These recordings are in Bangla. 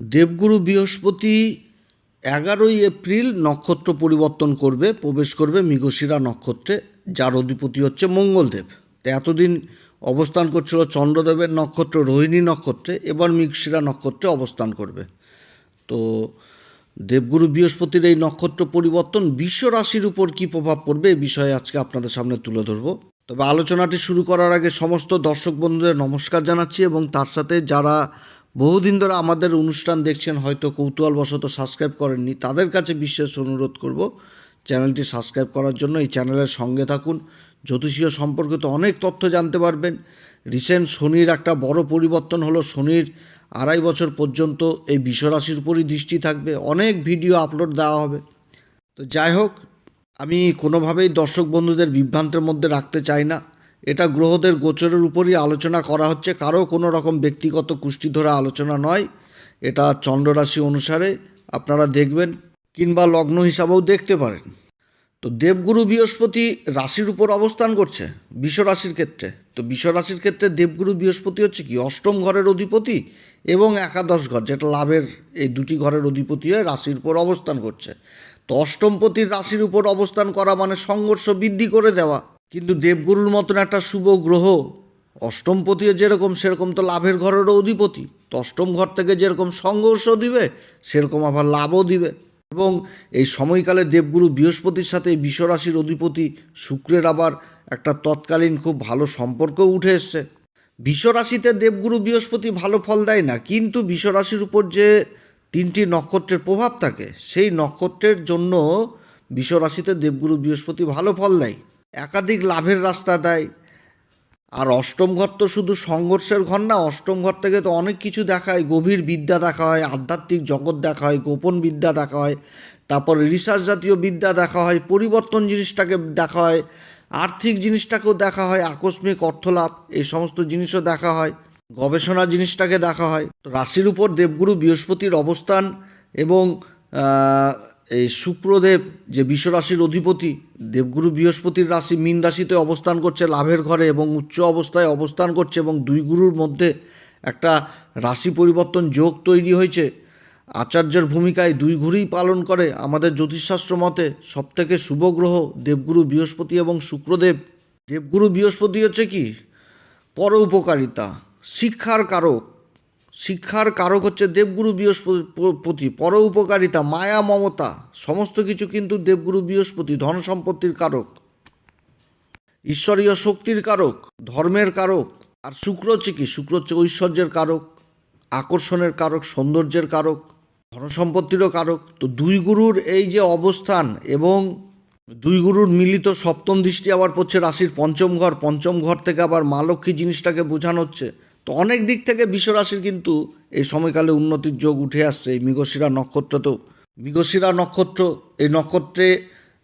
দেবগুরু বৃহস্পতি এগারোই এপ্রিল নক্ষত্র পরিবর্তন করবে, প্রবেশ করবে মৃগশিরা নক্ষত্রে, যার অধিপতি হচ্ছে মঙ্গলদেব। তো এতদিন অবস্থান করছিল চন্দ্রদেবের নক্ষত্র, রোহিণী নক্ষত্রে, এবার মৃগশিরা নক্ষত্রে অবস্থান করবে। তো দেবগুরু বৃহস্পতির এই নক্ষত্র পরিবর্তন বিশ্ব রাশির উপর কী প্রভাব পড়বে এ বিষয়ে আজকে আপনাদের সামনে তুলে ধরব। তবে আলোচনাটি শুরু করার আগে সমস্ত দর্শক বন্ধুদের নমস্কার জানাচ্ছি এবং তার সাথে যারা বহুদিন ধরে আমাদের অনুষ্ঠান দেখছেন, হয়তো কৌতূহলবশত সাবস্ক্রাইব করেননি। তাদের কাছে বিশেষ অনুরোধ করব, চ্যানেলটি সাবস্ক্রাইব করার জন্য এই চ্যানেলের সঙ্গে থাকুন। জ্যোতিষীয় সম্পর্কিত অনেক তথ্য জানতে পারবেন। রিসেন্ট শনির একটা বড় পরিবর্তন হলো, শনির আড়াই বছর পর্যন্ত এই বিশ্বরাশির উপরই দৃষ্টি থাকবে। অনেক ভিডিও আপলোড দেওয়া হবে। তো যাই হোক, আমি কোনোভাবেই দর্শক বন্ধুদের বিভ্রান্তের মধ্যে রাখতে চাই না। এটা গ্রহদের গোচরের উপরই আলোচনা করা হচ্ছে। কারও কোনো রকম ব্যক্তিগত কুষ্টি ধরা আলোচনা নয়। এটা চন্দ্ররাশি অনুসারে আপনারা দেখবেন কিংবা লগ্ন হিসাবেও দেখতে পারেন। তো দেবগুরু বৃহস্পতি রাশির উপর অবস্থান করছে বিশ্বরাশির ক্ষেত্রে। তো বিশ্বরাশির ক্ষেত্রে দেবগুরু বৃহস্পতি হচ্ছে কি? অষ্টম ঘরের অধিপতি এবং একাদশ ঘর, যেটা লাভের এই দুটি ঘরের অধিপতি হয়ে রাশির উপর অবস্থান করছে। তো অষ্টমপতির রাশির উপর অবস্থান করা মানে সংঘর্ষ বৃদ্ধি করে দেওয়া। কিন্তু দেবগুরুর মতন একটা শুভ গ্রহ অষ্টমপতিও যেরকম সেরকম তো লাভের ঘরেরও অধিপতি, তো অষ্টম ঘর থেকে যেরকম সংঘর্ষ দিবে, সেরকম আবার লাভও দিবে। এবং এই সময়কালে দেবগুরু বৃহস্পতির সাথে বিশ্বরাশির অধিপতি শুক্রের আবার একটা তৎকালীন খুব ভালো সম্পর্ক উঠে এসছে। বিশ্বরাশিতে দেবগুরু বৃহস্পতি ভালো ফল দেয় না, কিন্তু বিশ্বরাশির উপর যে তিনটি নক্ষত্রের প্রভাব থাকে, সেই নক্ষত্রের জন্য বিশ্বরাশিতে দেবগুরু বৃহস্পতি ভালো ফল দেয়। একাধিক লাভের রাস্তা দেয়। আর অষ্টম ঘর তো শুধু সংঘর্ষের ঘর না, অষ্টম ঘর থেকে তো অনেক কিছু দেখায় গভীর বিদ্যা দেখা হয়, আধ্যাত্মিক জগৎ দেখা হয়, গোপন বিদ্যা দেখা হয়, তারপর রিসার্চ জাতীয় বিদ্যা দেখা হয়, পরিবর্তন জিনিসটাকে দেখা হয়, আর্থিক জিনিসটাকেও দেখা হয়, আকস্মিক অর্থলাভ, এই সমস্ত জিনিসও দেখা হয় গবেষণা জিনিসটাকে দেখা হয়। তো রাশির উপর দেবগুরু বৃহস্পতির অবস্থান এবং এই শুক্রদেব যে বিশ্বরাশির অধিপতি, দেবগুরু বৃহস্পতির রাশি মীন রাশিতে অবস্থান করছে লাভের ঘরে এবং উচ্চ অবস্থায় অবস্থান করছে এবং দুই গুরুর মধ্যে একটা রাশি পরিবর্তন যোগ তৈরি হয়েছে। আচার্যের ভূমিকায় দুই ঘুরেই পালন করে। আমাদের জ্যোতিষশাস্ত্র মতে, সবথেকে শুভ গ্রহ দেবগুরু বৃহস্পতি এবং শুক্রদেব দেবগুরু বৃহস্পতি হচ্ছে কি? পর উপকারিতা শিক্ষার কারক। শিক্ষার কারক হচ্ছে দেবগুরু বৃহস্পতি পর উপকারিতা, মায়া, মমতা। সমস্ত কিছু কিন্তু দেবগুরু বৃহস্পতি, ধন সম্পত্তির কারক। ঈশ্বরীয় শক্তির কারক, ধর্মের কারক, আর শুক্র হচ্ছে কি? শুক্র হচ্ছে ঐশ্বর্যের কারক, আকর্ষণের কারক, সৌন্দর্যের কারক ধনসম্পত্তিরও কারক। তো দুই গুরুর এই যে অবস্থান এবং দুই গুরুর মিলিত সপ্তম দৃষ্টি আবার পড়ছে রাশির পঞ্চম ঘর। পঞ্চম ঘর থেকে আবার মা লক্ষ্মী জিনিসটাকে বোঝানো হচ্ছে। তো অনেক দিক থেকে বিশ্বরাশির কিন্তু এই সময়কালে উন্নতির যোগ উঠে আসছে এই মৃগশিরা নক্ষত্রতেও মৃগশিরা নক্ষত্র, এই নক্ষত্রে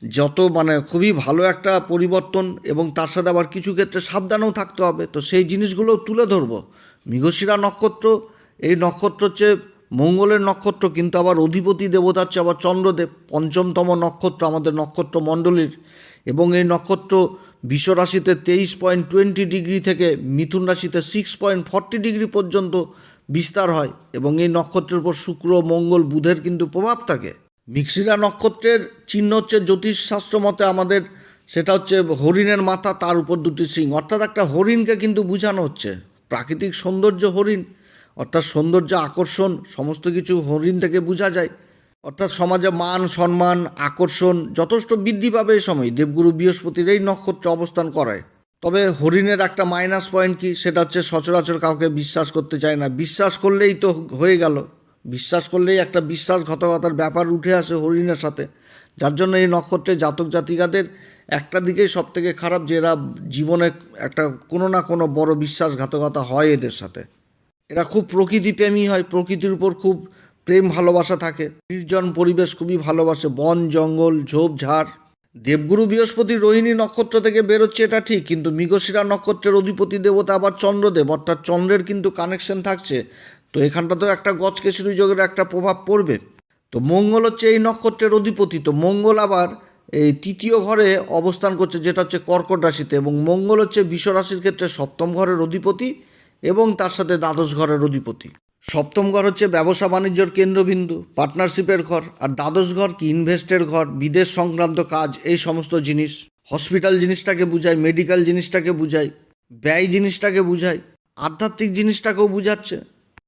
যত মানে খুবই ভালো একটা পরিবর্তন এবং তার সাথে আবার কিছু ক্ষেত্রে সাবধানেও থাকতে হবে। তো সেই জিনিসগুলো তুলে ধরবো। মৃগশিরা নক্ষত্র, এই নক্ষত্র হচ্ছে মঙ্গলের নক্ষত্র, কিন্তু আবার অধিপতি দেবতা হচ্ছে আবার চন্দ্রদেব, পঞ্চমতম নক্ষত্র আমাদের নক্ষত্র মণ্ডলীর এবং এই নক্ষত্র বিশ্বরাশিতে তেইশ পয়েন্ট টোয়েন্টি ডিগ্রি থেকে মিথুন রাশিতে সিক্স পয়েন্ট ফর্টি ডিগ্রি পর্যন্ত বিস্তার হয় এবং এই নক্ষত্রের উপর শুক্র, মঙ্গল, বুধের কিন্তু প্রভাব থাকে। মিক্সিরা নক্ষত্রের চিহ্ন হচ্ছে জ্যোতিষশাস্ত্র মতে আমাদের, সেটা হচ্ছে হরিণের মাথা, তার উপর দুটি সিং। অর্থাৎ একটা হরিণকে কিন্তু বোঝানো হচ্ছে। প্রাকৃতিক সৌন্দর্য হরিণ, অর্থাৎ সৌন্দর্য আকর্ষণ, সমস্ত কিছু হরিণ থেকে বোঝা যায়। অর্থাৎ সমাজে মান, সম্মান, আকর্ষণ যথেষ্ট বৃদ্ধি পাবে এই সময়। দেবগুরু বৃহস্পতির এই নক্ষত্রে অবস্থান করায় তবে হরিণের একটা মাইনাস পয়েন্ট কি? সেটা হচ্ছে সচরাচর কাউকে বিশ্বাস করতে চায় না। বিশ্বাস করলেই তো হয়ে গেল। বিশ্বাস করলেই একটা বিশ্বাসঘাতকতার ব্যাপার উঠে আসে হরিণের সাথে। যার জন্য এই নক্ষত্রে জাতক জাতিকাদের একটা দিকেই সব থেকে খারাপ যে এরা জীবনে একটা কোনো না কোনো বড় বিশ্বাসঘাতকতা হয় এদের সাথে। এরা খুব প্রকৃতিপ্রেমী হয়। প্রকৃতির উপর খুব প্রেম ভালোবাসা থাকে। নির্জন পরিবেশ খুবই ভালোবাসে। বন, জঙ্গল ঝোপঝাড় দেবগুরু বৃহস্পতি রোহিণী নক্ষত্র থেকে বেরোচ্ছে, এটা ঠিক। কিন্তু মৃগশিরা নক্ষত্রের অধিপতি দেবতা আবার চন্দ্রদেব। অর্থাৎ চন্দ্রের কিন্তু কানেকশন থাকছে। তো এখানটাতেও একটা গজকেশরী যোগের একটা প্রভাব পড়বে। তো মঙ্গল হচ্ছে এই নক্ষত্রের অধিপতি। তো মঙ্গল আবার এই তৃতীয় ঘরে অবস্থান করছে, যেটা হচ্ছে কর্কট রাশিতে। এবং মঙ্গল হচ্ছে বিশ্ব রাশির ক্ষেত্রে সপ্তম ঘরের অধিপতি এবং তার সাথে দ্বাদশ ঘরের অধিপতি। সপ্তম ঘর হচ্ছে ব্যবসা বাণিজ্যর কেন্দ্রবিন্দু, পার্টনারশিপের ঘর আর দ্বাদশ ঘর কি ইনভেস্টের ঘর, বিদেশ সংক্রান্ত কাজ, এই সমস্ত জিনিস। হসপিটাল জিনিসটাকে বুঝায় মেডিকেল জিনিসটাকে বুঝায়, ব্যয় জিনিসটাকে বুঝায়, আধ্যাত্মিক জিনিসটাকেও বুঝাচ্ছে।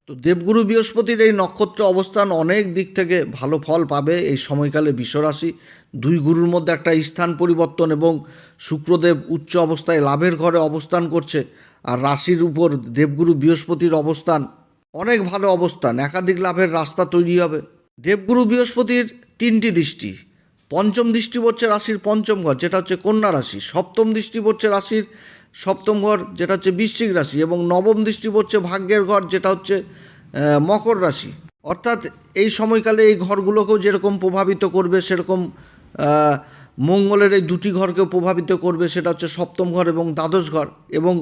তো দেবগুরু বৃহস্পতির এই নক্ষত্র অবস্থান অনেক দিক থেকে ভালো ফল পাবে এই সময়কালে বিশ্বরাশি। দুই গুরুর মধ্যে একটা স্থান পরিবর্তন এবং শুক্রদেব উচ্চ অবস্থায় লাভের ঘরে অবস্থান করছে। আর রাশির উপর দেবগুরু বৃহস্পতির অবস্থান অনেক ভালো অবস্থান, একাধিক লাভের রাস্তা তৈরি হবে। দেবগুরু বৃহস্পতির তিনটি দৃষ্টি, পঞ্চম দৃষ্টি পড়ছে রাশির পঞ্চম ঘর, যেটা হচ্ছে কন্যা রাশি। সপ্তম দৃষ্টি পড়ছে রাশির সপ্তম ঘর, যেটা হচ্ছে বৃশ্চিক রাশি এবং নবম দৃষ্টি পড়ছে ভাগ্যের ঘর, যেটা হচ্ছে মকর রাশি। অর্থাৎ এই সময়কালে এই ঘরগুলোকেও যেরকম প্রভাবিত করবে, সেরকম মঙ্গলের এই দুটি ঘরকে প্রভাবিত করবে সেটা হচ্ছে সপ্তম ঘর এবং দ্বাদশ ঘর এবং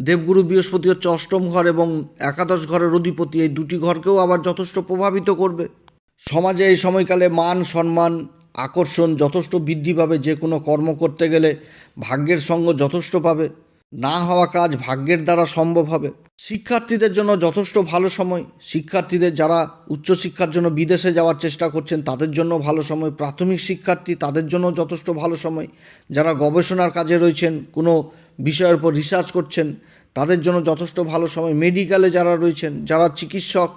দেবগুরু বৃহস্পতি হচ্ছে অষ্টম ঘর এবং একাদশ ঘরের অধিপতি এই দুটি ঘরকেও আবার যথেষ্ট প্রভাবিত করবে। সমাজে এই সময়কালে মান, সম্মান, আকর্ষণ যথেষ্ট বৃদ্ধি পাবে, যে কোনো কর্ম করতে গেলে ভাগ্যের সঙ্গ যথেষ্ট পাবে। না হওয়া কাজ ভাগ্যের দ্বারা সম্ভব হবে। শিক্ষার্থীদের জন্য যথেষ্ট ভালো সময়। শিক্ষার্থীদের যারা উচ্চশিক্ষার জন্য বিদেশে যাওয়ার চেষ্টা করছেন, তাদের জন্য ভালো সময়। প্রাথমিক শিক্ষার্থী, তাদের জন্য যথেষ্ট ভালো সময়। যারা গবেষণার কাজে রয়েছেন, কোনো বিষয়ের উপর রিসার্চ করছেন, তাদের জন্য যথেষ্ট ভালো সময়। মেডিকেলে যারা রয়েছেন, যারা চিকিৎসক,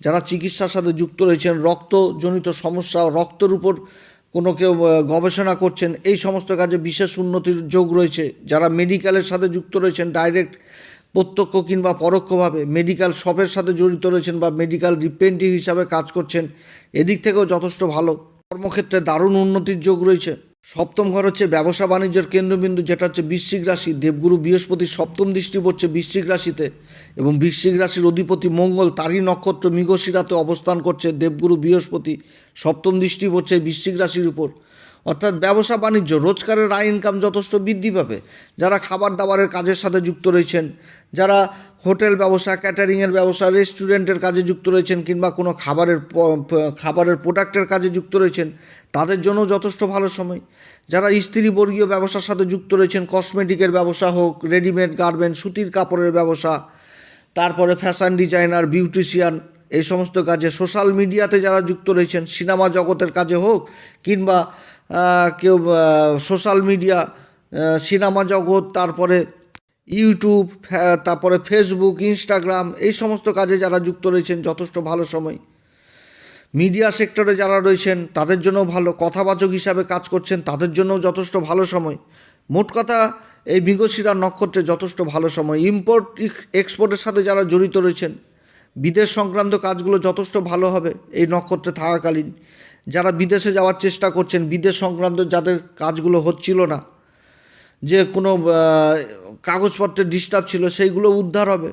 যারা চিকিৎসার সাথে যুক্ত রয়েছেন, রক্তজনিত সমস্যা, রক্তের উপর কোনো কেউ গবেষণা করছেন, এই সমস্ত কাজে বিশেষ উন্নতির যোগ রয়েছে। যারা মেডিকেলের সাথে যুক্ত রয়েছেন ডাইরেক্ট প্রত্যক্ষ কিংবা পরোক্ষভাবে মেডিকেল শপের সাথে জড়িত রয়েছেন বা মেডিকেল রিপ্রেজেন্টেটিভ হিসাবে কাজ করছেন, এদিক থেকেও যথেষ্ট ভালো। কর্মক্ষেত্রে দারুণ উন্নতির যোগ রয়েছে। সপ্তম ঘর হচ্ছে ব্যবসা বাণিজ্যের কেন্দ্রবিন্দু, যেটা হচ্ছে বৃশ্চিক রাশি। দেবগুরু বৃহস্পতি সপ্তম দৃষ্টি পড়ছে বৃশ্চিক রাশিতে এবং বৃশ্চিক রাশির অধিপতি মঙ্গল, তারই নক্ষত্র মৃগশিরাতে অবস্থান করছে দেবগুরু বৃহস্পতি। সপ্তম দৃষ্টি পড়ছে বৃশ্চিক রাশির উপর। অর্থাৎ ব্যবসা বাণিজ্য, রোজগারের আয় ইনকাম যথেষ্ট বৃদ্ধি পাবে। যারা খাবার দাবারের কাজের সাথে যুক্ত রয়েছেন, যারা হোটেল ব্যবসা ক্যাটারিংয়ের ব্যবসা রেস্টুরেন্টের কাজে যুক্ত রয়েছেন কিংবা কোনো খাবারের খাবারের প্রোডাক্টের কাজে যুক্ত রয়েছেন, তাদের জন্য যথেষ্ট ভালো সময়। যারা স্ত্রী বর্গীয় ব্যবসার সাথে যুক্ত রয়েছেন কসমেটিকের ব্যবসা হোক রেডিমেড গার্মেন্ট সুতির কাপড়ের ব্যবসা, তারপরে ফ্যাশন ডিজাইনার বিউটিশিয়ান এই সমস্ত কাজে সোশ্যাল মিডিয়াতে যারা যুক্ত রয়েছেন, সিনেমা জগতের কাজে হোক কিংবা কেউ সোশ্যাল মিডিয়া সিনেমা জগৎ, তারপরে ইউটিউব তারপরে ফেসবুক, ইনস্টাগ্রাম, এই সমস্ত কাজে যারা যুক্ত রয়েছেন যথেষ্ট ভালো সময়। মিডিয়া সেক্টরে যারা রয়েছেন, তাদের জন্য ভালো কথাবাচক হিসাবে কাজ করছেন, তাদের জন্যও যথেষ্ট ভালো সময়। মোট কথা, এই মৃগশিরা নক্ষত্রে যথেষ্ট ভালো সময়। ইম্পোর্ট এক্সপোর্টের সাথে যারা জড়িত রয়েছেন বিদেশ সংক্রান্ত কাজগুলো যথেষ্ট ভালো হবে এই নক্ষত্রে থাকাকালীন। যারা বিদেশে যাওয়ার চেষ্টা করছেন বিদেশ সংক্রান্ত যাদের কাজগুলো হচ্ছিল না যে কোনো আহ, কাগজপত্রের ডিস্টার্ব ছিল সেইগুলো উদ্ধার হবে।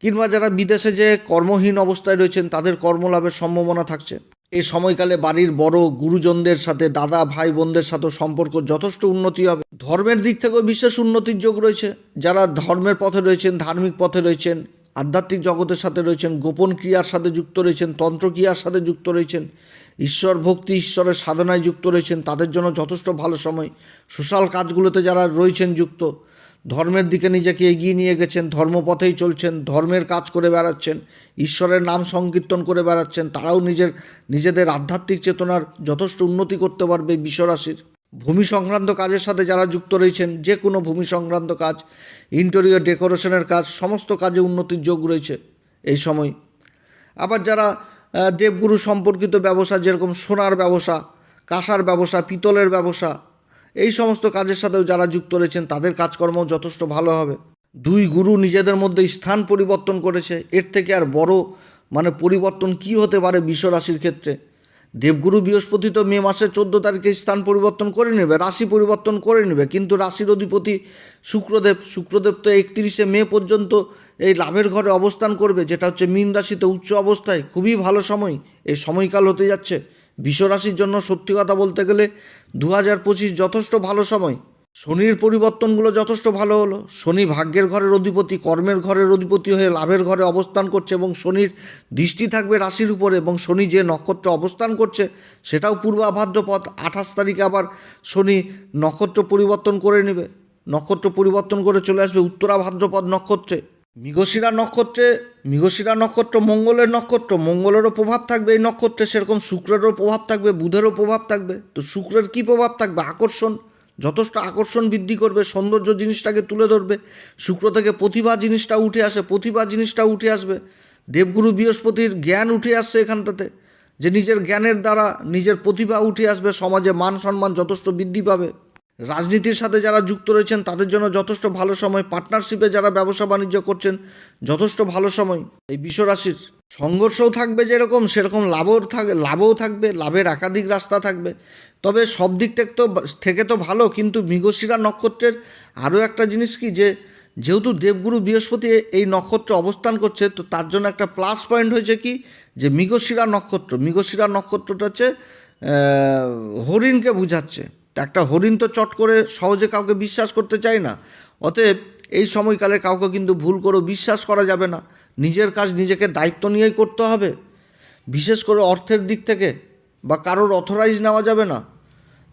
কিংবা যারা বিদেশে যে কর্মহীন অবস্থায় রয়েছেন তাদের কর্মলাভের সম্ভাবনা থাকছে। এই সময়কালে বাড়ির বড় গুরুজনদের সাথে দাদা ভাই বোনদের সাথে সম্পর্ক যথেষ্ট উন্নতি হবে। ধর্মের দিক থেকেও বিশেষ উন্নতির যোগ রয়েছে। যারা ধর্মের পথে রয়েছেন ধার্মিক পথে রয়েছেন আধ্যাত্মিক জগতের সাথে রয়েছেন, গোপন ক্রিয়ার সাথে যুক্ত রয়েছেন, তন্ত্র ক্রিয়ার সাথে যুক্ত রয়েছেন, ঈশ্বর ভক্তি, ঈশ্বরের সাধনায় যুক্ত রয়েছেন, তাদের জন্য যথেষ্ট ভালো সময়। সোশ্যাল কাজগুলোতে যারা রয়েছেন যুক্ত, ধর্মের দিকে নিজেকে এগিয়ে নিয়ে গেছেন, ধর্মপথেই চলছেন, ধর্মের কাজ করে বেড়াচ্ছেন, ঈশ্বরের নাম সংকীর্তন করে বেড়াচ্ছেন, তারাও নিজের, নিজেদের আধ্যাত্মিক চেতনার যথেষ্ট উন্নতি করতে পারবে বিশ্বরাশির। ভূমি সংক্রান্ত কাজের সাথে যারা যুক্ত রয়েছেন, যে কোনো ভূমি সংক্রান্ত কাজ ইন্টেরিয়র ডেকোরেশনের কাজ, সমস্ত কাজে উন্নতির যোগ রয়েছে এই সময়। আবার যারা দেবগুরু সম্পর্কিত ব্যবসা, যেরকম সোনার ব্যবসা, কাঁসার ব্যবসা, পিতলের ব্যবসা, এই সমস্ত কাজের সাথেও যারা যুক্ত রয়েছেন, তাদের কাজকর্ম যথেষ্ট ভালো হবে। দুই গুরু নিজেদের মধ্যে স্থান পরিবর্তন করেছে। এর থেকে আর বড় মানে পরিবর্তন কি হতে পারে বিশ্বরাশির ক্ষেত্রে? দেবগুরু বৃহস্পতি তো মে মাসের চোদ্দ তারিখে স্থান পরিবর্তন করে নেবে, রাশি পরিবর্তন করে নেবে, কিন্তু রাশির অধিপতি শুক্রদেব শুক্রদেব তো একত্রিশে মে পর্যন্ত এই লাভের ঘরে অবস্থান করবে, যেটা হচ্ছে মীন রাশিতে উচ্চ অবস্থায়, খুবই ভালো সময়, এই সময়কাল হতে যাচ্ছে। বিশ্বরাশির জন্য সত্যি কথা বলতে গেলে দু হাজার পঁচিশ যথেষ্ট ভালো সময়। শনির পরিবর্তনগুলো যথেষ্ট ভালো হলো। শনি ভাগ্যের ঘরের অধিপতি, কর্মের ঘরের অধিপতি হয়ে লাভের ঘরে অবস্থান করছে এবং শনির দৃষ্টি থাকবে রাশির উপরে এবং শনি যে নক্ষত্রে অবস্থান করছে সেটাও পূর্বাভাদ্রপদ। আঠাশ তারিখে আবার শনি নক্ষত্র পরিবর্তন করে নেবে। নক্ষত্র পরিবর্তন করে চলে আসবে উত্তরা ভাদ্রপদ নক্ষত্রে। মৃগশিরা নক্ষত্রে, মৃগশিরা নক্ষত্র মঙ্গলের নক্ষত্র, মঙ্গলেরও প্রভাব থাকবে এই নক্ষত্রে। সেরকম শুক্রেরও প্রভাব থাকবে, বুধেরও প্রভাব থাকবে। তো শুক্রের কী প্রভাব থাকবে? আকর্ষণ। যথেষ্ট আকর্ষণ বৃদ্ধি করবে, সৌন্দর্য জিনিসটাকে তুলে ধরবে, শুক্র থেকে প্রতিভা জিনিসটা উঠে আসে, প্রতিভা জিনিসটা উঠে আসবে। দেবগুরু বৃহস্পতির জ্ঞান উঠে আসছে এখানটাতে, যে নিজের জ্ঞানের দ্বারা নিজের প্রতিভা উঠে আসবে, সমাজে মান সম্মান যথেষ্ট বৃদ্ধি পাবে। রাজনীতির সাথে যারা যুক্ত রয়েছেন, তাদের জন্য যথেষ্ট ভালো সময়। পার্টনারশিপে যারা ব্যবসা বাণিজ্য করছেন, যথেষ্ট ভালো সময়। এই বিশ্বরাশির সংঘর্ষও থাকবে যেরকম, সেরকম লাভও থাকবে লাভও থাকবে, লাভের একাধিক রাস্তা থাকবে। তবে সব দিক থেকে তো থেকে তো ভালো, কিন্তু মৃগশিরা নক্ষত্রের আরও একটা জিনিস কি যে, যেহেতু দেবগুরু বৃহস্পতি এই নক্ষত্রে অবস্থান করছে, তো তার জন্য একটা প্লাস পয়েন্ট হয়েছে কি যে, মৃগশিরা নক্ষত্র, মৃগশিরা নক্ষত্রটা হচ্ছে হরিণকে বুঝাচ্ছে। একটা হরিণ তো চট করে সহজে কাউকে বিশ্বাস করতে চায় না। অতএব এই সময়কালে কাউকে কিন্তু ভুল করেও বিশ্বাস করা যাবে না। নিজের কাজ নিজেকে দায়িত্ব নিয়েই করতে হবে। বিশেষ করে অর্থের দিক থেকে বা কারোর অথরাইজ নেওয়া যাবে না।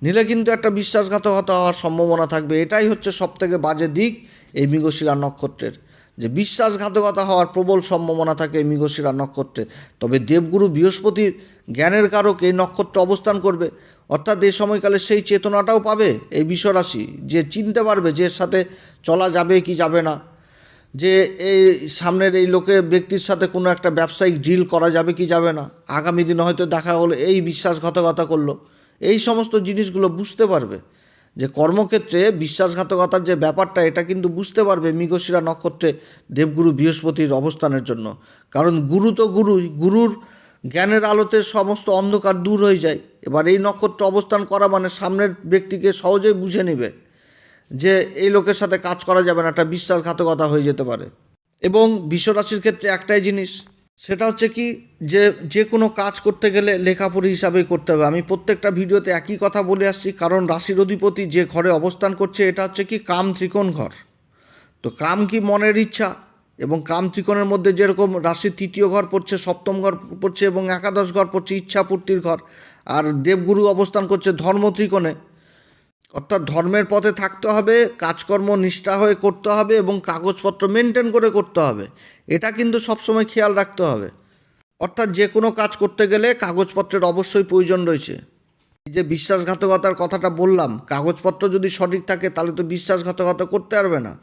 নিলে কিন্তু একটা বিশ্বাসঘাতকতা হওয়ার সম্ভাবনা থাকবে। এটাই হচ্ছে সবথেকে বাজে দিক এই মৃগশিরা নক্ষত্রের। যে বিশ্বাসঘাতকতা হওয়ার প্রবল সম্ভাবনা থাকে এই মৃগশিরা নক্ষত্রে। তবে দেবগুরু বৃহস্পতির জ্ঞানের কারক এই নক্ষত্র অবস্থান করবে। অর্থাৎ এই সময়কালে সেই চেতনাটাও পাবে এই বিশ্বরাশি, যে চিনতে পারবে যে সাথে চলা যাবে কি যাবে না, যে এই সামনের এই লোকে ব্যক্তির সাথে কোনো একটা ব্যবসায়িক ডিল করা যাবে কি যাবে না, আগামী দিনে হয়তো দেখা হলো, এই বিশ্বাসঘাতকতা করল, এই সমস্ত জিনিসগুলো বুঝতে পারবে যে কর্মক্ষেত্রে বিশ্বাসঘাতকতার যে ব্যাপারটা, এটা কিন্তু বুঝতে পারবে মৃগশিরা নক্ষত্রে দেবগুরু বৃহস্পতির অবস্থানের জন্য। কারণ গুরু তো গুরুই, গুরুর জ্ঞানের আলোতে সমস্ত অন্ধকার দূর হয়ে যায়। এবার এই নক্ষত্র অবস্থান করা মানে সামনের ব্যক্তিকে সহজেই বুঝে নেবে যে এই লোকের সাথে কাজ করা যাবে না, একটা বিশ্বাসঘাতকতা হয়ে যেতে পারে। এবং বিশ্বরাশির ক্ষেত্রে একটাই জিনিস, সেটা হচ্ছে কি যে যে কোনো কাজ করতে গেলে লেখাপড়ি হিসাবেই করতে হবে। আমি প্রত্যেকটা ভিডিওতে একই কথা বলে আসছি, কারণ রাশির অধিপতি যে ঘরে অবস্থান করছে, এটা হচ্ছে কি কাম ত্রিকোণ ঘর। তো কাম কি মনের ইচ্ছা? এবং কাম ত্রিকোণের মধ্যে যেরকম রাশির তৃতীয় ঘর পড়ছে, সপ্তম ঘর পড়ছে এবং একাদশ ঘর পড়ছে ইচ্ছা পূর্তির ঘর। আর দেবগুরু অবস্থান করছে ধর্ম ত্রিকোণে অর্থাৎ ধর্মের পথে থাকতে হবে, কাজকর্ম, নিষ্ঠা হয়ে করতে হবে এবং কাগজপত্র মেনটেন করে করতে হবে। এটা কিন্তু সবসময় খেয়াল রাখতে হবে। অর্থাৎ যে কোনো কাজ করতে গেলে কাগজপত্রের অবশ্যই প্রয়োজন রয়েছে। এই যে বিশ্বাসঘাতকতার কথাটা বললাম, কাগজপত্র যদি সঠিক থাকে, তাহলে তো বিশ্বাসঘাতকতা করতে পারবে না।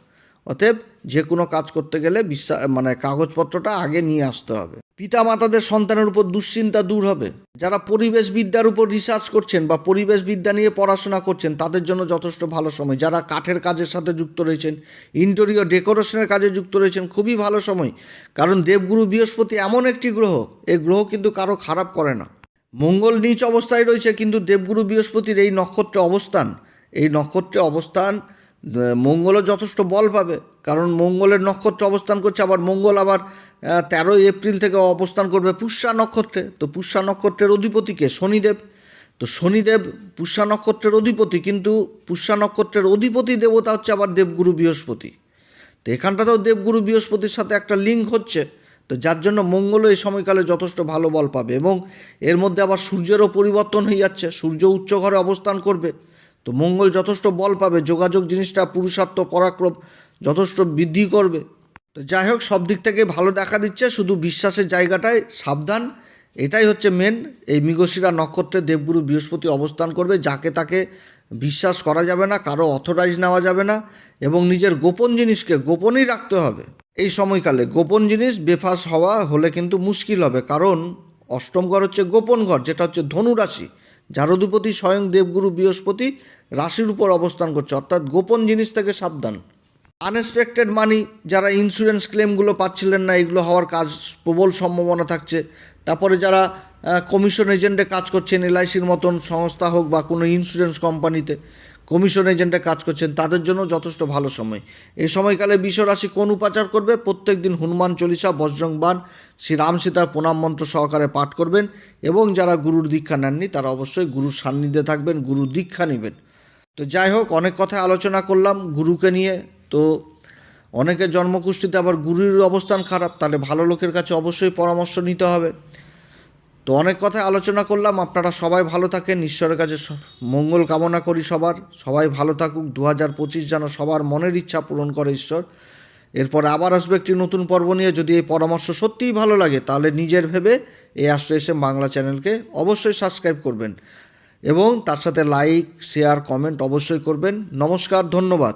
অতএব যে কোনো কাজ করতে গেলে বিশ্বাস মানে কাগজপত্রটা আগে নিয়ে আসতে হবে। পিতা মাতাদের সন্তানের উপর দুশ্চিন্তা দূর হবে। যারা পরিবেশ বিদ্যার উপর রিসার্চ করছেন বা পরিবেশ বিদ্যা নিয়ে পড়াশোনা করছেন, তাদের জন্য যথেষ্ট ভালো সময়। যারা কাঠের কাজের সাথে যুক্ত রয়েছেন ইন্টেরিয়র ডেকোরেশনের কাজে যুক্ত রয়েছেন, খুবই ভালো সময়। কারণ দেবগুরু বৃহস্পতি এমন একটি গ্রহ এই গ্রহ কিন্তু কারও খারাপ করে না। মঙ্গল নিচ অবস্থায় রয়েছে, কিন্তু দেবগুরু বৃহস্পতির এই নক্ষত্রে অবস্থান, এই নক্ষত্রে অবস্থান মঙ্গলও যথেষ্ট বল পাবে। কারণ মঙ্গলের নক্ষত্রে অবস্থান করছে, আবার মঙ্গল আবার তেরোই এপ্রিল থেকে অবস্থান করবে পুষ্যা নক্ষত্রে। তো পুষ্যা নক্ষত্রের অধিপতিকে শনিদেব। তো শনিদেব পুষ্যা নক্ষত্রের অধিপতি, কিন্তু পুষ্যা নক্ষত্রের অধিপতি দেবতা হচ্ছে আবার দেবগুরু বৃহস্পতি। তো এখানটাতেও দেবগুরু বৃহস্পতির সাথে একটা লিঙ্ক হচ্ছে। তো যার জন্য মঙ্গলও এই সময়কালে যথেষ্ট ভালো বল পাবে এবং এর মধ্যে আবার সূর্যেরও পরিবর্তন হয়ে যাচ্ছে। সূর্য উচ্চ ঘরে অবস্থান করবে। তো মঙ্গল যথেষ্ট বল পাবে, যোগাযোগ জিনিসটা পুরুষার্থ, পরাক্রম যথেষ্ট বৃদ্ধি করবে। তো যাই হোক, সব দিক থেকে ভালো দেখা দিচ্ছে, শুধু বিশ্বাসের জায়গাটায় সাবধান, এটাই হচ্ছে মেন এই মৃগশিরা নক্ষত্রে দেবগুরু বৃহস্পতি অবস্থান করবে, যাকে তাকে বিশ্বাস করা যাবে না, কারও অথরাইজ নেওয়া যাবে না, এবং নিজের গোপন জিনিসকে গোপনই রাখতে হবে। এই সময়কালে গোপন জিনিস বেফাস হওয়া হলে কিন্তু মুশকিল হবে, কারণ অষ্টম ঘর হচ্ছে গোপন ঘর, যেটা হচ্ছে ধনু অধিপতি স্বয়ং দেবগুরু বৃহস্পতি রাশির উপর অবস্থান করছে, অর্থাৎ গোপন জিনিস থেকে সাবধান। আনএক্সপেক্টেড মানি যারা ইন্স্যুরেন্স ক্লেমগুলো পাচ্ছিলেন না, এগুলো হওয়ার কাজ প্রবল সম্ভাবনা থাকছে। তারপরে যারা কমিশন এজেন্টে কাজ করছেন, এলআইসির মতন সংস্থা হোক বা কোনো ইন্স্যুরেন্স কোম্পানিতে কমিশন এজেন্টে কাজ করছেন, তাদের জন্য যথেষ্ট ভালো সময়। এই সময়কালে বিশ্বরাশি কোন উপাচার করবে? প্রত্যেক দিন হনুমান চল্লিশা বজ্রংবান শ্রী সীতার প্রণাম মন্ত্র সহকারে পাঠ করবেন এবং যারা গুরুর দীক্ষা নেননি, তারা অবশ্যই গুরুর সান্নিধ্যে থাকবেন, গুরুর দীক্ষা নেবেন। তো যাই হোক, অনেক কথা আলোচনা করলাম গুরুকে নিয়ে। তো অনেকের জন্মকুষ্ঠিতে আবার গুরুর অবস্থান খারাপ, তাহলে ভালো লোকের কাছে অবশ্যই পরামর্শ নিতে হবে। তো অনেক কথা আলোচনা করলাম, আপনারা সবাই ভালো থাকেন, ঈশ্বরের কাছে মঙ্গল কামনা করি সবার, সবাই ভালো থাকুক দু হাজার পঁচিশ যেন সবার মনের ইচ্ছা পূরণ করে ঈশ্বর। এরপর আবার আসবে একটি নতুন পর্ব নিয়ে, যদি এই পরামর্শ সত্যিই ভালো লাগে, তাহলে নিজের ভেবে এই আশ্রয় এসে বাংলা চ্যানেলকে অবশ্যই সাবস্ক্রাইব করবেন। এবং তার সাথে লাইক, শেয়ার, কমেন্ট অবশ্যই করবেন। নমস্কার, ধন্যবাদ।